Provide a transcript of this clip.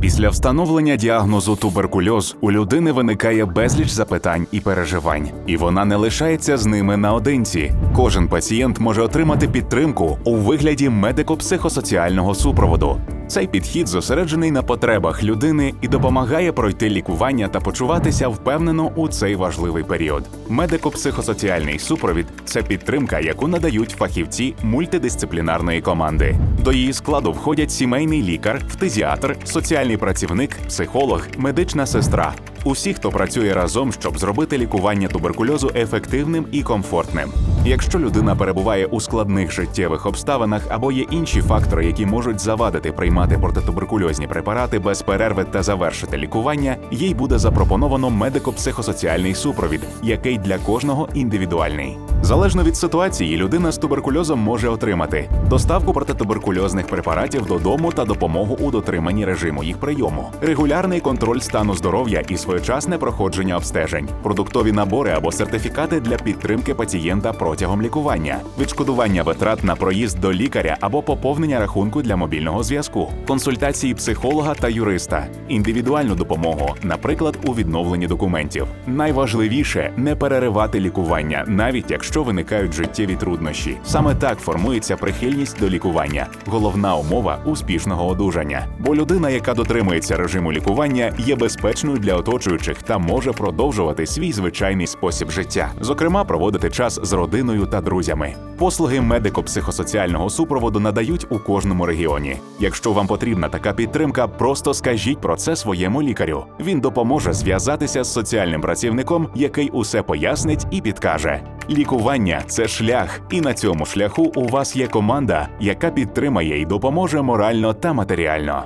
Після встановлення діагнозу туберкульоз у людини виникає безліч запитань і переживань, і вона не лишається з ними наодинці. Кожен пацієнт може отримати підтримку у вигляді медико-психосоціального супроводу. Цей підхід зосереджений на потребах людини і допомагає пройти лікування та почуватися впевнено у цей важливий період. Медико-психосоціальний супровід це підтримка, яку надають фахівці мультидисциплінарної команди. До її складу входять сімейний лікар, фтизіатр, соціальний працівник, психолог, медична сестра. Усі, хто працює разом, щоб зробити лікування туберкульозу ефективним і комфортним. Якщо людина перебуває у складних життєвих обставинах або є інші фактори, які можуть завадити приймати протитуберкульозні препарати без перерви та завершити лікування, їй буде запропоновано медико-психосоціальний супровід, який для кожного індивідуальний. Залежно від ситуації, людина з туберкульозом може отримати доставку протитуберкульозних препаратів додому та допомогу у дотриманні режиму їх прийому, регулярний контроль стану здоров'я і своєчасне проходження обстежень, продуктові набори або сертифікати для підтримки пацієнта протягом лікування, відшкодування витрат на проїзд до лікаря або поповнення рахунку для мобільного зв'язку, консультації психолога та юриста, індивідуальну допомогу, наприклад, у відновленні документів. Найважливіше не переривати лікування, навіть якщо виникають життєві труднощі. Саме так формується прихильність до лікування. Головна умова успішного одужання. Бо людина, яка дотримується режиму лікування, є безпечною для оточуючих та може продовжувати свій звичайний спосіб життя, зокрема, проводити час з родиною та друзями. Послуги медико-психосоціального супроводу надають у кожному регіоні. Якщо вам потрібна така підтримка, просто скажіть про це своєму лікарю. Він допоможе зв'язатися з соціальним працівником, який усе пояснить і підкаже. Лікування це шлях, і на цьому шляху у вас є команда, яка підтримає і допоможе морально та матеріально.